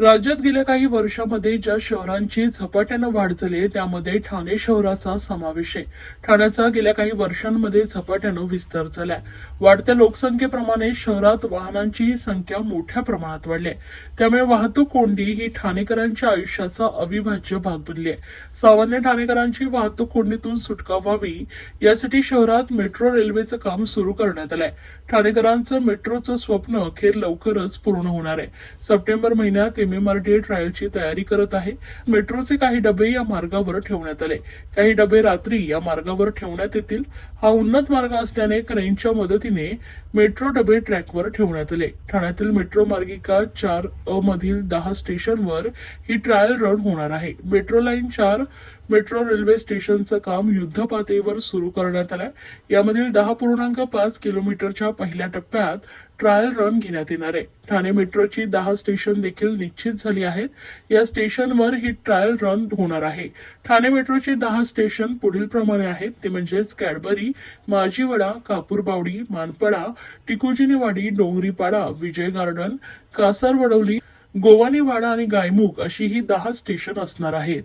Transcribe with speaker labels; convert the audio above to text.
Speaker 1: राज्यात गेल्या काही वर्षामध्ये ज्या शहरांची झपाट्यानं वाढ झाली आहे त्यामध्ये ठाणे शहराचा समावेश आहे. ठाण्याचा गेल्या काही वर्षांमध्ये झपाट्यानं विस्तार झालाय. वाढत्या लोकसंख्येप्रमाणे शहरात वाहनांची संख्या मोठ्या प्रमाणात वाढली आहे. त्यामुळे वाहतूक कोंडी ही ठाणेकरांच्या आयुष्याचा अविभाज्य भाग बनली आहे. सामान्य ठाणेकरांची वाहतूक कोंडीतून सुटका व्हावी यासाठी शहरात मेट्रो रेल्वेचं काम सुरू करण्यात आलंय. ठाणेकरांचं मेट्रोचं स्वप्न अखेर लवकरच पूर्ण होणार आहे. सप्टेंबर महिन्यात एमएमआरडीए ट्रायलची तयारी करत आहे. मेट्रोचे काही डबे या मार्गावर ठेवण्यात आले. काही डबे रात्री या मार्गावर ठेवण्यात येतील. हा उन्नत मार्ग असल्याने क्रेनच्या मदतीने मेट्रो डबे ट्रॅकवर ठेवण्यात आले. ठाण्यातील मेट्रो मार्गिका चार अ मधील दहा स्टेशनवर ही ट्रायल रन होणार आहे. मेट्रो लाईन चार मेट्रो रेल्वे स्टेशनचं काम युद्धपातळीवर सुरू करण्यात आलंय. यामधील दहा पूर्णांक पाच किलोमीटरच्या पहिल्या टप्प्यात ट्रायल रन घेण्यात येणार आहे. ठाणे मेट्रोची दहा स्टेशन देखील निश्चित झाली आहेत. या स्टेशनवर ही ट्रायल रन होणार आहे. ठाणे मेट्रोची दहा स्टेशन पुढील प्रमाणे आहेत. ते म्हणजेच कॅडबरी माजीवडा कापूरबावडी मानपडा टिकुजिनीवाडी डोंगरीपाडा विजय गार्डन कासारवडवली गोवानीवाडा आणि गायमुख अशी ही दहा स्टेशन असणार आहेत.